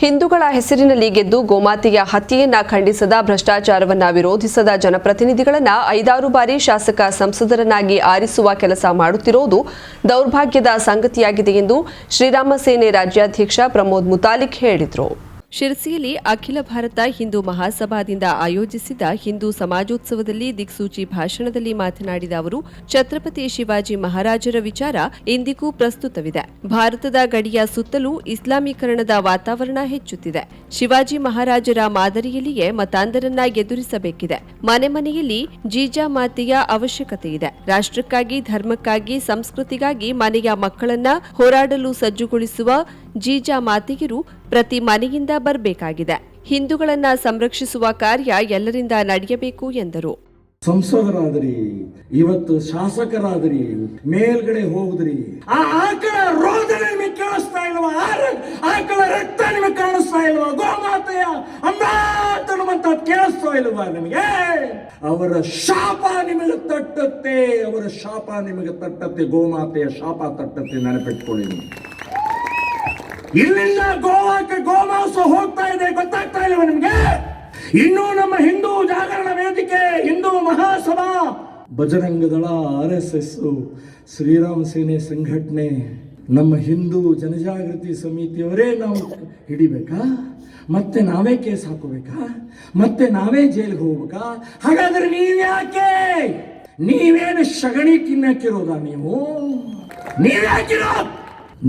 ಹಿಂದೂಗಳ ಹೆಸರಿನಲ್ಲಿ ಗೆದ್ದು ಗೋಮಾತೆಯ ಹತ್ಯೆಯನ್ನ ಖಂಡಿಸದ ಭ್ರಷ್ಟಾಚಾರವನ್ನ ವಿರೋಧಿಸದ ಜನಪ್ರತಿನಿಧಿಗಳನ್ನ ಐದಾರು ಬಾರಿ ಶಾಸಕ ಸಂಸದರನ್ನಾಗಿ ಆರಿಸುವ ಕೆಲಸ ಮಾಡುತ್ತಿರುವುದು ದೌರ್ಭಾಗ್ಯದ ಸಂಗತಿಯಾಗಿದೆ ಎಂದು ಶ್ರೀರಾಮ ಸೇನೆ ರಾಜ್ಯಾಧ್ಯಕ್ಷ ಪ್ರಮೋದ್ ಮುತಾಲಿಕ್ ಹೇಳಿದರು. ಶಿರಸಿಯಲ್ಲಿ ಅಖಿಲ ಭಾರತ ಹಿಂದೂ ಮಹಾಸಭಾದಿಂದ ಆಯೋಜಿಸಿದ ಹಿಂದೂ ಸಮಾಜೋತ್ಸವದಲ್ಲಿ ದಿಕ್ಸೂಚಿ ಭಾಷಣದಲ್ಲಿ ಮಾತನಾಡಿದ ಅವರು, ಛತ್ರಪತಿ ಶಿವಾಜಿ ಮಹಾರಾಜರ ವಿಚಾರ ಇಂದಿಗೂ ಪ್ರಸ್ತುತವಿದೆ. ಭಾರತದ ಗಡಿಯ ಸುತ್ತಲೂ ಇಸ್ಲಾಮೀಕರಣದ ವಾತಾವರಣ ಹೆಚ್ಚುತ್ತಿದೆ. ಶಿವಾಜಿ ಮಹಾರಾಜರ ಮಾದರಿಯಲ್ಲಿಯೇ ಮತಾಂಧರನ್ನ ಎದುರಿಸಬೇಕಿದೆ. ಮನೆ ಮನೆಯಲ್ಲಿ ಜೀಜಾ ಮಾತೆಯ ಅವಶ್ಯಕತೆ ಇದೆ. ರಾಷ್ಟ್ರಕ್ಕಾಗಿ, ಧರ್ಮಕ್ಕಾಗಿ, ಸಂಸ್ಕೃತಿಗಾಗಿ ಮನೆಯ ಮಕ್ಕಳನ್ನ ಹೋರಾಡಲು ಸಜ್ಜುಗೊಳಿಸುವ ಜೀಜಾ ಮಾತೆಯರು ಪ್ರತಿ ಮನೆಯಿಂದ ಬರಬೇಕಾಗಿದೆ. ಹಿಂದೂಗಳನ್ನ ಸಂರಕ್ಷಿಸುವ ಕಾರ್ಯ ಎಲ್ಲರಿಂದ ನಡೆಯಬೇಕು ಎಂದರು. ಸಂಸದರಾದ್ರಿ, ಇವತ್ತು ಶಾಸಕರಾದ್ರಿ, ಮೇಲ್ಗಡೆ ಹೋಗುದ್ರಿ, ಆ ಆಕಳ ರೋದನೆ ನಿಮಗೆ ಕೇಳಿಸ್ತಾ ಇಲ್ವಾ? ಆಕಳ ರಕ್ತ ನಿಮಗೆ ಕಾಣಿಸ್ತಾ ಇಲ್ವಾ? ಗೋಮಾತೆಯ ಅಮೃತ ಕೇಳಿಸ್ತಾ ಇಲ್ವಾ ನಿಮಗೆ? ಅವರ ಶಾಪ ನಿಮಗೆ ತಟ್ಟತ್ತೆ, ಅವರ ಶಾಪ ನಿಮಗೆ ತಟ್ಟತ್ತೆ, ಗೋಮಾತೆಯ ಶಾಪ ತಟ್ಟತ್ತೆ ನೆನಪಿಟ್ಕೊಳ್ಳಿ. ಇಲ್ಲಿಂದ ಗೋವಾಕ್ಕೆ ಗೋಮಾಂಸ ಹೋಗ್ತಾ ಇದೆ, ಗೊತ್ತಾಗ್ತಾ ಇಲ್ಲ ನಿಮ್ಗೆ? ಇನ್ನೂ ನಮ್ಮ Hindu Jagarana Vedike, Hindu Mahasabha Bajrang Dal R S S, Shriram ಸೇನೆ ಸಂಘಟನೆ, ನಮ್ಮ ಹಿಂದೂ ಜನಜಾಗೃತಿ ಸಮಿತಿಯವರೇ ನಾವು ಹಿಡಿಬೇಕಾ? ಮತ್ತೆ ನಾವೇ ಕೇಸ್ ಹಾಕೋಬೇಕಾ? ಮತ್ತೆ ನಾವೇ ಜೈಲಿಗೆ ಹೋಗ್ಬೇಕಾ? ಹಾಗಾದ್ರೆ ನೀವ್ಯಾಕೆ? ನೀವೇನು ಸಗಣಿ ತಿನ್ನಕ್ಕಿರೋದಾ ನೀವು? ನೀವ್ಯಾಕಿರೋ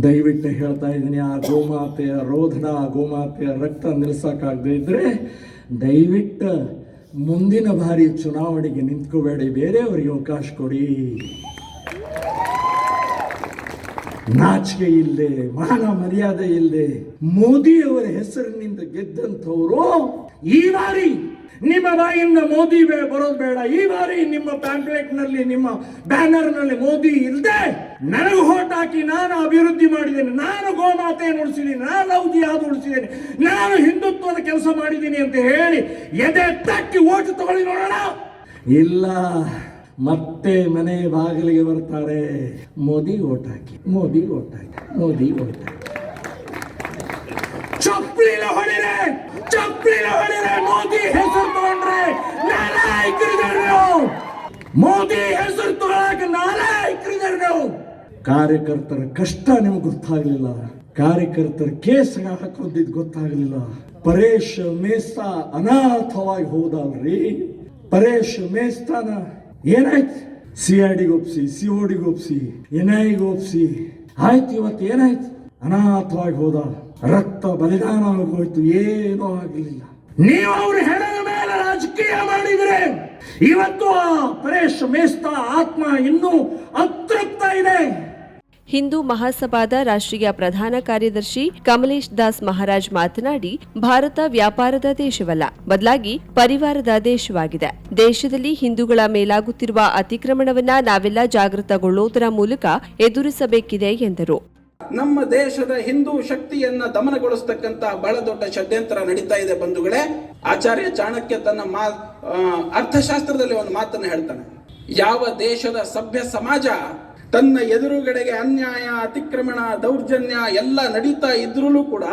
ದಯವಿಟ್ಟು ಹೇಳ್ತಾ ಇದ್ದೀನಿ, ಆ ಗೋಮಾತೆಯ ರೋಧನ, ಆ ಗೋಮಾತೆಯ ರಕ್ತ ನಿಲ್ಲಿಸೋಕ್ಕಾಗದೇ ಇದ್ದರೆ ದಯವಿಟ್ಟು ಮುಂದಿನ ಬಾರಿ ಚುನಾವಣೆಗೆ ನಿಂತ್ಕೋಬೇಡಿ, ಬೇರೆಯವರಿಗೆ ಅವಕಾಶ ಕೊಡಿ. ನಾಚಿಕೆ ಇಲ್ಲದೆ, ಮಾನ ಮರ್ಯಾದೆ ಇಲ್ಲದೆ ಮೋದಿಯವರ ಹೆಸರಿನಿಂದ ಗೆದ್ದಂಥವರು ಈ ಬಾರಿ ನಿಮ್ಮ ಬಾಯಿಂದ ಮೋದಿ ಬರೋದು ಬೇಡ. ಈ ಬಾರಿ ನಿಮ್ಮ ಪ್ಯಾಂಪ್ಲೆಟ್ನಲ್ಲಿ ನಿಮ್ಮ ಬ್ಯಾನರ್ನಲ್ಲಿ ಮೋದಿ ಇಲ್ಲದೆ ನನಗೆ ಹೋಟ್ ಹಾಕಿ ನಾನು ಅಭಿವೃದ್ಧಿ ಮಾಡಿದ್ದೇನೆ. ನಾನು ಗೋಮಾತೆಯನ್ನು ಉಳಿಸಿದ್ದೀನಿ ನಾನು ಔದಿ ಯಾವುದು ಉಳಿಸಿದ್ದೇನೆ ನಾನು ಹಿಂದುತ್ವದ ಕೆಲಸ ಮಾಡಿದ್ದೀನಿ ಅಂತ ಹೇಳಿ ಎದೆ ತಟ್ಟಿ ಓಟು ತಗೊಳ್ಳಿ ನೋಡೋಣ. ಇಲ್ಲ, ಮತ್ತೆ ಮನೆ ಬಾಗಿಲಿಗೆ ಬರ್ತಾರೆ. ಮೋದಿ ಓಟ್ ಹಾಕಿ, ಮೋದಿ ಓಟ್ ಹಾಕಿ, ಮೋದಿ ಓಟ್ ಹಾಕಿ. ಚಪ್ಪಲಿನ ಹೊಡಿರೆ ಚಪ್ಪಲಿನ ಹೊಡಿರೆ ಮೋದಿ ಹೆಸರು ತಗೊಂಡ್ರೆ ನಾಲಾಯಕರಿದ್ದಾರೆ ನಾವು ಮೋದಿ ಹೆಸರು ತಗೊಳಕ್ಕೆ ನಾಲಾಯಕರಿದ್ದಾರೆ ನೀವು ಕಾರ್ಯಕರ್ತರ ಕಷ್ಟ ನಿಮ್ಗೆ ಗೊತ್ತಾಗ್ಲಿಲ್ಲ. ಕಾರ್ಯಕರ್ತರ ಕೇಸ್ ಹಾಕೊಂಡಿದ್ ಗೊತ್ತಾಗ್ಲಿಲ್ಲ. ಪರೇಶ್ ಮೇಸ್ತಾ ಅನಾಥವಾಗಿ ಹೋದಲ್ರಿ ಪರೇಶ್ ಮೇಸ್ತಾನ ಏನಾಯ್ತು? ಸಿ ಐ ಒಪ್ಸಿ ಸಿ ಓ ಒಪ್ಸಿ ಎನ್ ಐ ಒಪ್ಸಿ ಆಯ್ತು, ಇವತ್ತು ಏನಾಯ್ತು? ಅನಾಥವಾಗಿ ಹೋದ ರಕ್ತ ಬಲಿದಾನ ಆಗೋಯ್ತು ಏನೂ ಆಗಲಿಲ್ಲ. ನೀವು ಅವ್ರ ಹೆಣದ ಮೇಲೆ ರಾಜಕೀಯ ಮಾಡಿದ್ರೆ ಇವತ್ತು ಆ ಪರೇಶ್ ಮೇಸ್ತಾ ಆತ್ಮ ಇನ್ನೂ ಅತೃಪ್ತ ಇದೆ. ಹಿಂದೂ ಮಹಾಸಭಾದ ರಾಷ್ಟ್ರೀಯ ಪ್ರಧಾನ ಕಾರ್ಯದರ್ಶಿ ಕಮಲೇಶ್ ದಾಸ್ ಮಹಾರಾಜ್ ಮಾತನಾಡಿ, ಭಾರತ ವ್ಯಾಪಾರದ ದೇಶವಲ್ಲ, ಬದಲಾಗಿ ಪರಿವಾರದ ದೇಶವಾಗಿದೆ. ದೇಶದಲ್ಲಿ ಹಿಂದೂಗಳ ಮೇಲಾಗುತ್ತಿರುವ ಅತಿಕ್ರಮಣವನ್ನ ನಾವೆಲ್ಲ ಜಾಗೃತಗೊಳ್ಳುವುದರ ಮೂಲಕ ಎದುರಿಸಬೇಕಿದೆ ಎಂದರು. ನಮ್ಮ ದೇಶದ ಹಿಂದೂ ಶಕ್ತಿಯನ್ನ ದಮನಗೊಳಿಸ್ತಕ್ಕಂತ ಬಹಳ ದೊಡ್ಡ ಷಡ್ಯಂತ್ರ ನಡೀತಾ ಇದೆ ಬಂಧುಗಳೇ. ಆಚಾರ್ಯ ಚಾಣಕ್ಯ ತನ್ನ ಮಾ ಅರ್ಥಶಾಸ್ತ್ರದಲ್ಲಿ ಒಂದು ಮಾತನ್ನು ಹೇಳ್ತಾನೆ. ಯಾವ ದೇಶದ ಸಭ್ಯ ಸಮಾಜ ತನ್ನ ಎದುರುಗಡೆಗೆ ಅನ್ಯಾಯ, ಅತಿಕ್ರಮಣ, ದೌರ್ಜನ್ಯ ಎಲ್ಲ ನಡೀತಾ ಇದ್ರೂ ಕೂಡ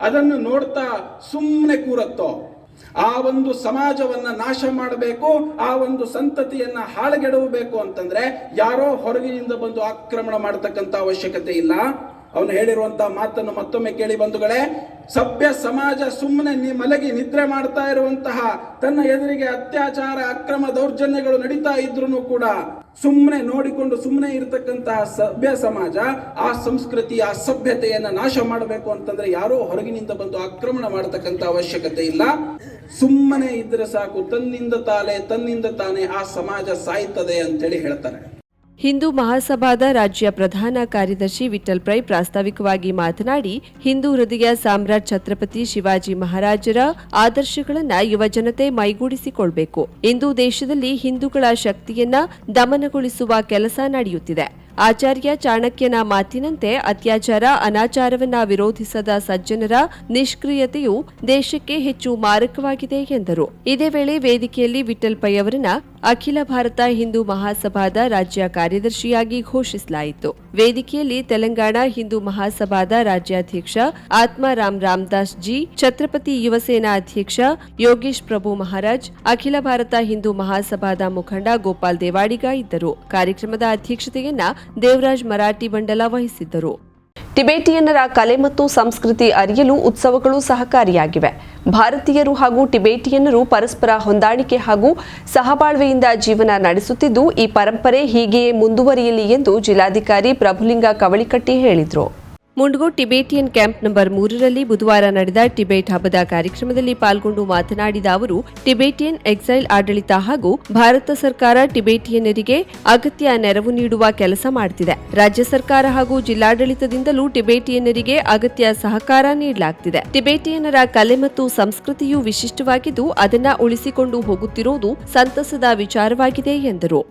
ಅದನ್ನು ನೋಡ್ತಾ ಸುಮ್ಮನೆ ಕೂರತ್ತೋ? ಆ ಒಂದು ಸಮಾಜವನ್ನ ನಾಶ ಮಾಡಬೇಕು, ಆ ಒಂದು ಸಂತತಿಯನ್ನ ಹಾಳುಗೆಡವಬೇಕು ಅಂತಂದ್ರೆ ಯಾರೋ ಹೊರಗಿನಿಂದ ಬಂದು ಆಕ್ರಮಣ ಮಾಡತಕ್ಕಂತ ಅವಶ್ಯಕತೆ ಇಲ್ಲ. ಅವನು ಹೇಳಿರುವಂತಹ ಮಾತನ್ನು ಮತ್ತೊಮ್ಮೆ ಕೇಳಿ ಬಂಧುಗಳೇ, ಸಭ್ಯ ಸಮಾಜ ಸುಮ್ಮನೆ ನಿ ಮಲಗಿ ನಿದ್ರೆ ಮಾಡ್ತಾ ಇರುವಂತಹ ತನ್ನ ಎದುರಿಗೆ ಅತ್ಯಾಚಾರ, ಅಕ್ರಮ ದೌರ್ಜನ್ಯಗಳು ನಡೀತಾ ಇದ್ರು ಕೂಡ ಸುಮ್ಮನೆ ನೋಡಿಕೊಂಡು ಸುಮ್ಮನೆ ಇರತಕ್ಕಂತಹ ಸಭ್ಯ ಸಮಾಜ ಆ ಸಂಸ್ಕೃತಿ, ಆ ಸಭ್ಯತೆಯನ್ನ ನಾಶ ಮಾಡಬೇಕು ಅಂತಂದ್ರೆ ಯಾರೋ ಹೊರಗಿನಿಂದ ಬಂದು ಆಕ್ರಮಣ ಮಾಡತಕ್ಕಂತ ಅವಶ್ಯಕತೆ ಇಲ್ಲ. ಸುಮ್ಮನೆ ಇದ್ರೆ ಸಾಕು, ತನ್ನಿಂದ ತಾಲೆ ತನ್ನಿಂದ ತಾನೇ ಆ ಸಮಾಜ ಸಾಯ್ತದೆ ಅಂತೇಳಿ ಹೇಳ್ತಾರೆ. ಹಿಂದೂ ಮಹಾಸಭಾದ ರಾಜ್ಯ ಪ್ರಧಾನ ಕಾರ್ಯದರ್ಶಿ ವಿಠಲ್ ಪ್ರೈ ಪ್ರಾಸ್ತಾವಿಕವಾಗಿ ಮಾತನಾಡಿ, ಹಿಂದೂ ಹೃದಯ ಸಾಮ್ರಾಟ್ ಛತ್ರಪತಿ ಶಿವಾಜಿ ಮಹಾರಾಜರ ಆದರ್ಶಗಳನ್ನು ಯುವಜನತೆ ಮೈಗೂಡಿಸಿಕೊಳ್ಬೇಕು. ಇಂದು ದೇಶದಲ್ಲಿ ಹಿಂದೂಗಳ ಶಕ್ತಿಯನ್ನ ದಮನಗೊಳಿಸುವ ಕೆಲಸ ನಡೆಯುತ್ತಿದೆ. ಆಚಾರ್ಯ ಚಾಣಕ್ಯನ ಮಾತಿನಂತೆ ಅತ್ಯಾಚಾರ, ಅನಾಚಾರವನ್ನ ವಿರೋಧಿಸದ ಸಜ್ಜನರ ನಿಷ್ಕ್ರಿಯತೆಯು ದೇಶಕ್ಕೆ ಹೆಚ್ಚು ಮಾರಕವಾಗಿದೆ ಎಂದರು. ಇದೇ ವೇಳೆ ವೇದಿಕೆಯಲ್ಲಿ ವಿಠಲ್ ಪೈ ಅವರನ್ನ ಅಖಿಲ ಭಾರತ ಹಿಂದೂ ಮಹಾಸಭಾದ ರಾಜ್ಯ ಕಾರ್ಯದರ್ಶಿಯಾಗಿ ಘೋಷಿಸಲಾಯಿತು. ವೇದಿಕೆಯಲ್ಲಿ ತೆಲಂಗಾಣ ಹಿಂದೂ ಮಹಾಸಭಾದ ರಾಜ್ಯಾಧ್ಯಕ್ಷ ಆತ್ಮಾರಾಮ್ ರಾಮದಾಸ್ ಜಿ ಛತ್ರಪತಿ ಯುವಸೇನಾ ಅಧ್ಯಕ್ಷ ಯೋಗೇಶ್ ಪ್ರಭು ಮಹಾರಾಜ್, ಅಖಿಲ ಭಾರತ ಹಿಂದೂ ಮಹಾಸಭಾದ ಮುಖಂಡ ಗೋಪಾಲ್ ದೇವಾಡಿಗ ಇದ್ದರು. ಕಾರ್ಯಕ್ರಮದ ಅಧ್ಯಕ್ಷತೆಯನ್ನ ದೇವರಾಜ್ ಮರಾಠಿ ಬಂಡಲ ವಹಿಸಿದ್ದರು. ಟಿಬೇಟಿಯನ್ನರ ಕಲೆ ಮತ್ತು ಸಂಸ್ಕೃತಿ ಅರಿಯಲು ಉತ್ಸವಗಳು ಸಹಕಾರಿಯಾಗಿವೆ. ಭಾರತೀಯರು ಹಾಗೂ ಟಿಬೇಟಿಯನ್ನರು ಪರಸ್ಪರ ಹೊಂದಾಣಿಕೆ ಹಾಗೂ ಸಹಬಾಳ್ವೆಯಿಂದ ಜೀವನ ನಡೆಸುತ್ತಿದ್ದು, ಈ ಪರಂಪರೆ ಹೀಗೆಯೇ ಮುಂದುವರಿಯಲಿ ಎಂದು ಜಿಲ್ಲಾಧಿಕಾರಿ ಪ್ರಭುಲಿಂಗ ಕವಳಿಕಟ್ಟಿ ಹೇಳಿದರು. ಮುಂಡ್ಗೋ ಟಿಬೇಟಿಯನ್ ಕ್ಯಾಂಪ್ ನಂಬರ್ ಮೂರರಲ್ಲಿ ಬುಧವಾರ ನಡೆದ ಟಿಬೇಟ್ ಹಬ್ಬದ ಕಾರ್ಯಕ್ರಮದಲ್ಲಿ ಪಾಲ್ಗೊಂಡು ಮಾತನಾಡಿದ ಅವರು, ಟಿಬೇಟಿಯನ್ ಎಕ್ಸೈಲ್ ಆಡಳಿತ ಹಾಗೂ ಭಾರತ ಸರ್ಕಾರ ಟಿಬೇಟಿಯನ್ನರಿಗೆ ಅಗತ್ಯ ನೆರವು ನೀಡುವ ಕೆಲಸ ಮಾಡುತ್ತಿದೆ ರಾಜ್ಯ ಸರ್ಕಾರ ಹಾಗೂ ಜಿಲ್ಲಾಡಳಿತದಿಂದಲೂ ಟಿಬೇಟಿಯನ್ನರಿಗೆ ಅಗತ್ಯ ಸಹಕಾರ ನೀಡಲಾಗುತ್ತಿದೆ ಟಿಬೇಟಿಯನ್ನರ ಕಲೆ ಮತ್ತು ಸಂಸ್ಕೃತಿಯು ವಿಶಿಷ್ಟವಾಗಿದ್ದು, ಅದನ್ನ ಉಳಿಸಿಕೊಂಡು ಹೋಗುತ್ತಿರುವುದು ಸಂತಸದ ವಿಚಾರವಾಗಿದೆ ಎಂದರು.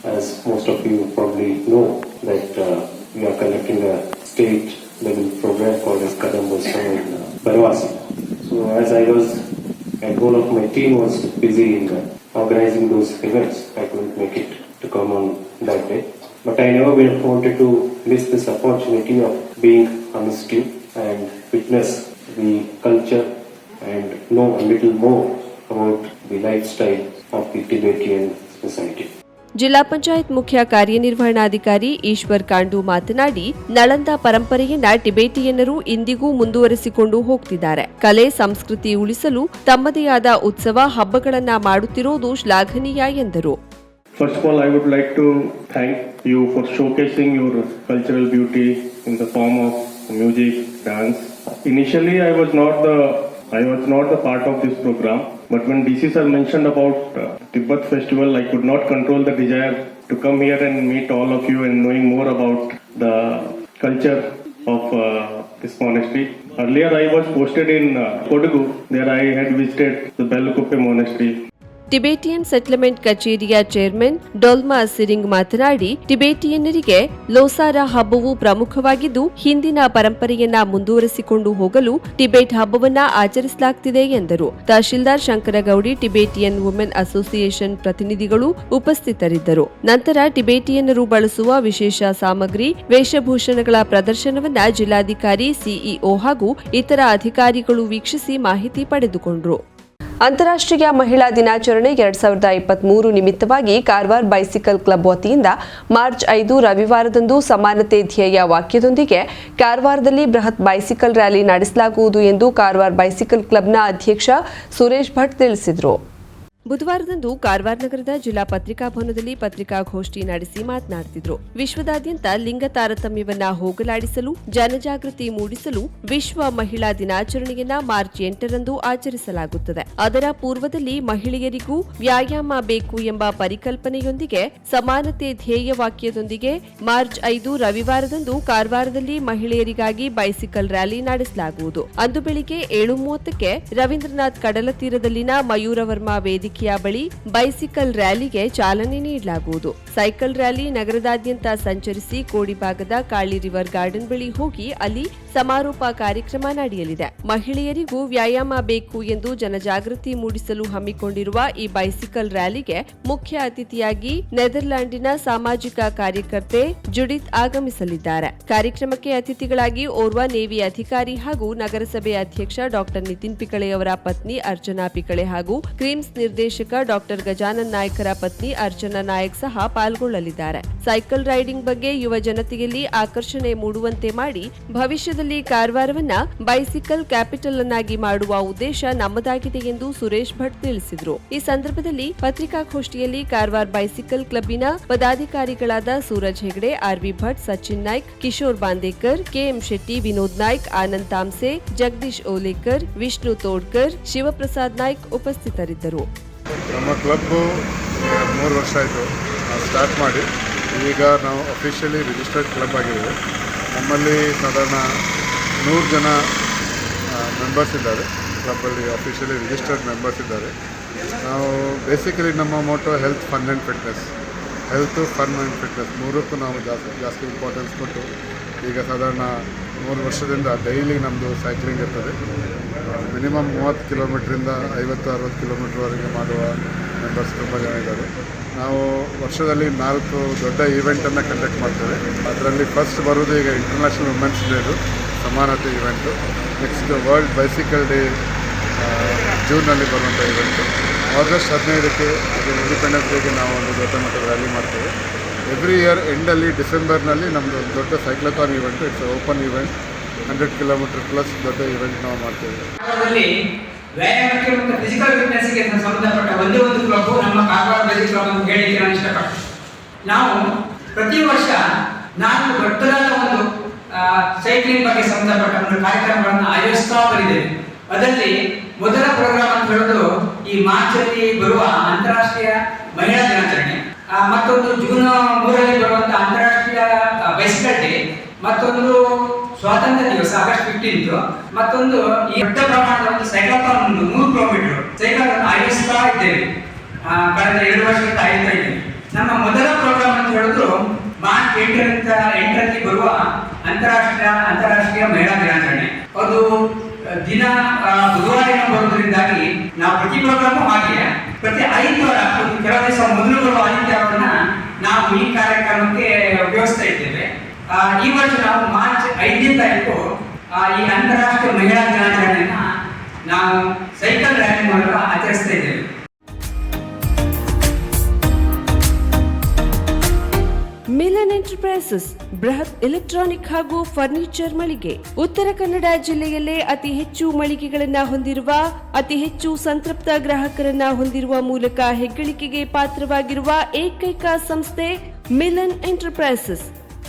In fact, I was supposed to be here on 27th, but as most of you probably know, that uh, we are conducting a state level program called as Kadambosam in uh. So as I was, and whole of my team was busy in uh, organizing those events, I couldn't make it to come on that day. But I never wanted to miss this opportunity of being amidst you and witness the culture and know a little more about the lifestyle of the Tibetan society. ಜಿಲ್ಲಾ ಪಂಚಾಯತ್ ಮುಖ್ಯ ಕಾರ್ಯನಿರ್ವಹಣಾಧಿಕಾರಿ ಈಶ್ವರ್ ಕಾಂಡು ಮಾತನಾಡಿ, ನಳಂದ ಪರಂಪರೆಯನ್ನ ಟಿಬೆಟಿಯನ್ನರು ಇಂದಿಗೂ ಮುಂದುವರೆಸಿಕೊಂಡು ಹೋಗ್ತಿದ್ದಾರೆ. ಕಲೆ, ಸಂಸ್ಕೃತಿ ಉಳಿಸಲು ತಮ್ಮದೇ ಆದ ಉತ್ಸವ ಹಬ್ಬಗಳನ್ನ ಮಾಡುತ್ತಿರುವುದು ಶ್ಲಾಘನೀಯ ಎಂದರು. First of all I would like to thank you for showcasing your cultural beauty in form of music initially I was not the I was not the part of this programme but when DC sir mentioned about uh, Tibet festival, I could not control the desire to come here and meet all of you and knowing more about the culture of uh, this monastery. Earlier, I was posted in uh, Kodagu. There, I had visited the Belukuppe monastery. Tibetan settlement ಕಚೇರಿಯ chairman Dolma ಸಿರಿಂಗ್ ಮಾತನಾಡಿ, ಟಿಬೇಟಿಯನ್ನರಿಗೆ ಲೋಸಾರ ಹಬ್ಬವು ಪ್ರಮುಖವಾಗಿದ್ದು, ಹಿಂದಿನ ಪರಂಪರೆಯನ್ನ ಮುಂದುವರೆಸಿಕೊಂಡು ಹೋಗಲು ಟಿಬೇಟ್ ಹಬ್ಬವನ್ನ ಆಚರಿಸಲಾಗುತ್ತಿದೆ ಎಂದರು. Tehsildar Shankargoudi, Tibetan women association ಪ್ರತಿನಿಧಿಗಳು ಉಪಸ್ಥಿತರಿದ್ದರು. ನಂತರ ಟಿಬೇಟಿಯನ್ನರು ಬಳಸುವ ವಿಶೇಷ ಸಾಮಗ್ರಿ, ವೇಷಭೂಷಣಗಳ ಪ್ರದರ್ಶನವನ್ನ ಜಿಲ್ಲಾಧಿಕಾರಿ, ಸಿಇಒ ಹಾಗೂ ಇತರ ಅಧಿಕಾರಿಗಳು ವೀಕ್ಷಿಸಿ ಮಾಹಿತಿ ಪಡೆದುಕೊಂಡರು. ಅಂತಾರಾಷ್ಟ್ರೀಯ ಮಹಿಳಾ ದಿನಾಚರಣೆ ಎರಡ್ ಸಾವಿರದ ಇಪ್ಪತ್ಮೂರು ನಿಮಿತ್ತವಾಗಿ ಕಾರವಾರ ಬೈಸಿಕಲ್ ಕ್ಲಬ್ ವತಿಯಿಂದ ಮಾರ್ಚ್ ಐದು ರವಿವಾರದಂದು ಸಮಾನತೆ ಧ್ಯೇಯ ವಾಕ್ಯದೊಂದಿಗೆ ಕಾರವಾರದಲ್ಲಿ ಬೃಹತ್ ಬೈಸಿಕಲ್ ರ್ಯಾಲಿ ನಡೆಸಲಾಗುವುದು ಎಂದು ಕಾರವಾರ ಬೈಸಿಕಲ್ ಕ್ಲಬ್ನ ಅಧ್ಯಕ್ಷ ಸುರೇಶ್ ಭಟ್ ತಿಳಿಸಿದರು. ಬುಧವಾರದಂದು ಕಾರವಾರ ನಗರದ ಜಿಲ್ಲಾ ಪತ್ರಿಕಾ ಭವನದಲ್ಲಿ ಪತ್ರಿಕಾಗೋಷ್ಠಿ ನಡೆಸಿ ಮಾತನಾಡುತ್ತಿದ್ದರು ವಿಶ್ವದಾದ್ಯಂತ ಲಿಂಗ ತಾರತಮ್ಯವನ್ನ ಹೋಗಲಾಡಿಸಲು ಜನಜಾಗೃತಿ ಮೂಡಿಸಲು ವಿಶ್ವ ಮಹಿಳಾ ದಿನಾಚರಣೆಯನ್ನ ಮಾರ್ಚ್ ಎಂಟರಂದು ಆಚರಿಸಲಾಗುತ್ತದೆ. ಅದರ ಪೂರ್ವದಲ್ಲಿ ಮಹಿಳೆಯರಿಗೂ ವ್ಯಾಯಾಮ ಬೇಕು ಎಂಬ ಪರಿಕಲ್ಪನೆಯೊಂದಿಗೆ ಸಮಾನತೆ ಧ್ಯೇಯ ವಾಕ್ಯದೊಂದಿಗೆ ಮಾರ್ಚ್ ಐದು ರವಿವಾರದಂದು ಕಾರವಾರದಲ್ಲಿ ಮಹಿಳೆಯರಿಗಾಗಿ ಬೈಸಿಕಲ್ ರ್ಯಾಲಿ ನಡೆಸಲಾಗುವುದು. ಅಂದು ಬೆಳಿಗ್ಗೆ ಏಳು ಮೂವತ್ತಕ್ಕೆ ರವೀಂದ್ರನಾಥ್ ಕಡಲ ತೀರದಲ್ಲಿನ ಮಯೂರವರ್ಮ ವೇದಿಕೆಯ ಬಳಿ ಬೈಸಿಕಲ್ ರ್ಯಾಲಿಗೆ ಚಾಲನೆ ನೀಡಲಾಗುವುದು. ಸೈಕಲ್ ರ್ಯಾಲಿ ನಗರದಾದ್ಯಂತ ಸಂಚರಿಸಿ ಕೋಡಿಭಾಗದ ಕಾಳಿ ರಿವರ್ ಗಾರ್ಡನ್ ಬಳಿ ಹೋಗಿ ಅಲ್ಲಿ ಸಮಾರೋಪ ಕಾರ್ಯಕ್ರಮ ನಡೆಯಲಿದೆ. ಮಹಿಳೆಯರಿಗೂ ವ್ಯಾಯಾಮ ಬೇಕು ಎಂದು ಜನಜಾಗೃತಿ ಮೂಡಿಸಲು ಹಮ್ಮಿಕೊಂಡಿರುವ ಈ ಬೈಸಿಕಲ್ ರ್ಯಾಲಿಗೆ ಮುಖ್ಯ ಅತಿಥಿಯಾಗಿ ನೆದರ್ಲ್ಯಾಂಡಿನ ಸಾಮಾಜಿಕ ಕಾರ್ಯಕರ್ತೆ ಜುಡಿತ್ ಆಗಮಿಸಲಿದ್ದಾರೆ. ಕಾರ್ಯಕ್ರಮಕ್ಕೆ ಅತಿಥಿಗಳಾಗಿ ಓರ್ವ ನೇವಿ ಅಧಿಕಾರಿ ಹಾಗೂ ನಗರಸಭೆ ಅಧ್ಯಕ್ಷ ಡಾಕ್ಟರ್ ನಿತಿನ್ ಪಿಕಳೆ ಅವರ ಪತ್ನಿ ಅರ್ಚನಾ ಪಿಕಳೆ ಹಾಗೂ ಕ್ರೀಮ್ಸ್ ನಿರ್ದೇಶಕ ಡಾಕ್ಟರ್ ಗಜಾನನ್ ನಾಯ್ಕರ ಪತ್ನಿ ಅರ್ಚನಾ ನಾಯಕ್ ಸಹ ಪಾಲ್ಗೊಳ್ಳಲಿದ್ದಾರೆ. ಸೈಕಲ್ ರೈಡಿಂಗ್ ಬಗ್ಗೆ ಯುವ ಜನತೆಯಲ್ಲಿ ಆಕರ್ಷಣೆ ಮೂಡುವಂತೆ ಮಾಡಿ ಭವಿಷ್ಯದಲ್ಲಿ ಕಾರವಾರವನ್ನ ಬೈಸಿಕಲ್ ಕ್ಯಾಪಿಟಲ್ ಅನ್ನಾಗಿ ಮಾಡುವ ಉದ್ದೇಶ ನಮ್ಮದಾಗಿದೆ ಎಂದು ಸುರೇಶ್ ಭಟ್ ತಿಳಿಸಿದರು. ಈ ಸಂದರ್ಭದಲ್ಲಿ ಪತ್ರಿಕಾಗೋಷ್ಠಿಯಲ್ಲಿ ಕಾರವಾರ ಬೈಸಿಕಲ್ ಕ್ಲಬ್ಬಿನ ಪದಾಧಿಕಾರಿಗಳಾದ Suraj Hegde R V Bhat, Sachin Naik, Kishor Bandekar, K M Shetty, Vinod Naik, Anand Tamse, Jagadish Olekar, Vishnu Todkar, Shivaprasad Naik ಉಪಸ್ಥಿತರಿದ್ದರು. ನಮ್ಮ ಕ್ಲಬ್ಬು ಮೂರು ವರ್ಷ ಆಯಿತು, ನಾವು ಸ್ಟಾರ್ಟ್ ಮಾಡಿ. ಈಗ ನಾವು ಅಫಿಷಿಯಲಿ ರಿಜಿಸ್ಟರ್ಡ್ ಕ್ಲಬ್ ಆಗಿದ್ದೇವೆ. ನಮ್ಮಲ್ಲಿ ಸಾಧಾರಣ ನೂರು ಜನ ಮೆಂಬರ್ಸ್ ಇದ್ದಾರೆ. ಕ್ಲಬ್ಬಲ್ಲಿ ಅಫಿಷಿಯಲಿ ರಿಜಿಸ್ಟರ್ಡ್ ಮೆಂಬರ್ಸ್ ಇದ್ದಾರೆ. ನಾವು ಬೇಸಿಕಲಿ ನಮ್ಮ motto health fun and fitness health fun and fitness ಮೂರಕ್ಕೂ ನಾವು ಜಾಸ್ತಿ ಜಾಸ್ತಿ ಇಂಪಾರ್ಟೆನ್ಸ್ ಕೊಟ್ಟು, ಈಗ ಸಾಧಾರಣ ಮೂರು ವರ್ಷದಿಂದ ಡೈಲಿ ನಮ್ಮದು ಸೈಕ್ಲಿಂಗ್ ಇರ್ತದೆ. ಮಿನಿಮಮ್ ಮೂವತ್ತು ಕಿಲೋಮೀಟ್ರಿಂದ ಐವತ್ತು ಅರವತ್ತು ಕಿಲೋಮೀಟ್ರ್ವರೆಗೆ ಮಾಡುವ ಮೆಂಬರ್ಸ್ ತುಂಬ ಜನ ಇದ್ದಾರೆ. ನಾವು ವರ್ಷದಲ್ಲಿ ನಾಲ್ಕು ದೊಡ್ಡ ಈವೆಂಟನ್ನು ಕಂಡಕ್ಟ್ ಮಾಡ್ತೇವೆ. ಅದರಲ್ಲಿ ಫಸ್ಟ್ ಬರೋದು ಈಗ ಇಂಟರ್ನ್ಯಾಷನಲ್ ವುಮೆನ್ಸ್ ಡೇದು ಸಮಾನತೆ event next world bicycle day ಜೂನಲ್ಲಿ ಬರುವಂಥ ಇವೆಂಟು ಆಗಸ್ಟ್ ಹದಿನೈದಕ್ಕೆ ಅದು ಇಂಡಿಪೆಂಡೆನ್ಸ್ ಡೇಗೆ ನಾವು ಒಂದು ದೊಡ್ಡ ಮಟ್ಟದ ರ್ಯಾಲಿ ಮಾಡ್ತೇವೆ. ಎವ್ರಿ ಇಯರ್ ಎಂಡಲ್ಲಿ ಡಿಸೆಂಬರ್ನಲ್ಲಿ ನಮ್ಮದು ದೊಡ್ಡ cyclothon event it's open event hundred kilometre plus ದೊಡ್ಡ ಇವೆಂಟ್ ನಾವು ಮಾಡ್ತೇವೆ. ಸಂಬಂಧಪಟ್ಟ ಒಂದೇ ಒಂದು ಕ್ಲಬ್ ನಮ್ಮ ನಾನು ನಾವು ಪ್ರತಿ ವರ್ಷ ನಾಲ್ಕು ದೊಡ್ಡದಾದ ಒಂದು ಸೈಕ್ಲಿಂಗ್ ಬಗ್ಗೆ ಸಂಬಂಧಪಟ್ಟ ಒಂದು ಕಾರ್ಯಕ್ರಮಗಳನ್ನು ಆಯೋಜಿಸ್ತಾ ಬಂದಿದ್ದೇವೆ. ಅದರಲ್ಲಿ ಮೊದಲ ಪ್ರೋಗ್ರಾಮ್ ಅಂತ ಹೇಳೋದು ಈ ಮಾರ್ಚ್ ಅಲ್ಲಿ ಬರುವ ಅಂತಾರಾಷ್ಟ್ರೀಯ ಮಹಿಳಾ ದಿನಾಚರಣೆ. ಮತ್ತೊಂದು ಜೂನ್ ಮೂರರಲ್ಲಿ ಬರುವಂತಹ ಅಂತಾರಾಷ್ಟ್ರೀಯ ಬೈಸಿಕಲ್ ಡೇ ಮತ್ತೊಂದು ಸ್ವಾತಂತ್ರ್ಯ ದಿವಸ, ಆಗಸ್ಟ್ ಫಿಫ್ಟೀನ್ತ್ ಮತ್ತೊಂದು ಈ ದೊಡ್ಡ ಪ್ರಮಾಣದ ಒಂದು ಸೈಕ್ಲಾಥಾನ್ ಒಂದು ನೂರು ಕಿಲೋಮೀಟರ್ ಸೈಕಲ್ ಆಯೋಜಿಸ್ತಾ ಇದ್ದೇವೆ. ಕಳೆದ ಎರಡು ವರ್ಷದಿಂದ ಆಯ್ತಾ ಇದ್ದೇವೆ ನಮ್ಮ ಮೊದಲ ಪ್ರೋಗ್ರಾಮ್ ಅಂತ ಹೇಳಿದ್ರು ಮಾರ್ಚ್ ಎಂಟರಿಂದ ಎಂಟರಲ್ಲಿ ಬರುವ ಅಂತಾರಾಷ್ಟ್ರೀಯ ಅಂತಾರಾಷ್ಟ್ರೀಯ ಮಹಿಳಾ ದಿನಾಚರಣೆ. ಅದು ದಿನ ಬುಧವಾರ ಬರುವುದರಿಂದಾಗಿ ನಾವು ಪ್ರತಿ ಪ್ರೋಗ್ರಾಮ್ ಹಾಗೆಯೇ ಪ್ರತಿ ಐದು ವಾರ ಕೆಲವು ದಿವಸ ಮೊದಲು ಬರುವ ಆದಿತ್ಯವಾರವನ್ನ ನಾವು ಈ ಕಾರ್ಯಕ್ರಮಕ್ಕೆ ಈ ವರ್ಷ ನಾವು ಮಾರ್ಚ್ ಐದನೇ ತಾರೀಕು ಈ ಅಂತಾರಾಷ್ಟ್ರೀಯ ಮಹಿಳಾ ದಿನಾಚರಣೆಯನ್ನ ನಾವು ಸೈಕಲ್ ರ್ಯಾಲಿ ಮೂಲಕ ಆಚರಿಸ್ತಾ ಇದ್ದೇವೆ. ಮಿಲನ್ ಎಂಟರ್ಪ್ರೈಸಸ್, ಬೃಹತ್ ಎಲೆಕ್ಟ್ರಾನಿಕ್ ಹಾಗೂ ಫರ್ನಿಚರ್ ಮಳಿಗೆ. ಉತ್ತರ ಕನ್ನಡ ಜಿಲ್ಲೆಯಲ್ಲೇ ಅತಿ ಹೆಚ್ಚು ಮಳಿಗೆಗಳನ್ನ ಹೊಂದಿರುವ, ಅತಿ ಹೆಚ್ಚು ಸಂತೃಪ್ತ ಗ್ರಾಹಕರನ್ನ ಹೊಂದಿರುವ ಮೂಲಕ ಹೆಗ್ಗಳಿಕೆಗೆ ಪಾತ್ರವಾಗಿರುವ ಏಕೈಕ ಸಂಸ್ಥೆ ಮಿಲನ್ ಎಂಟರ್ಪ್ರೈಸಸ್.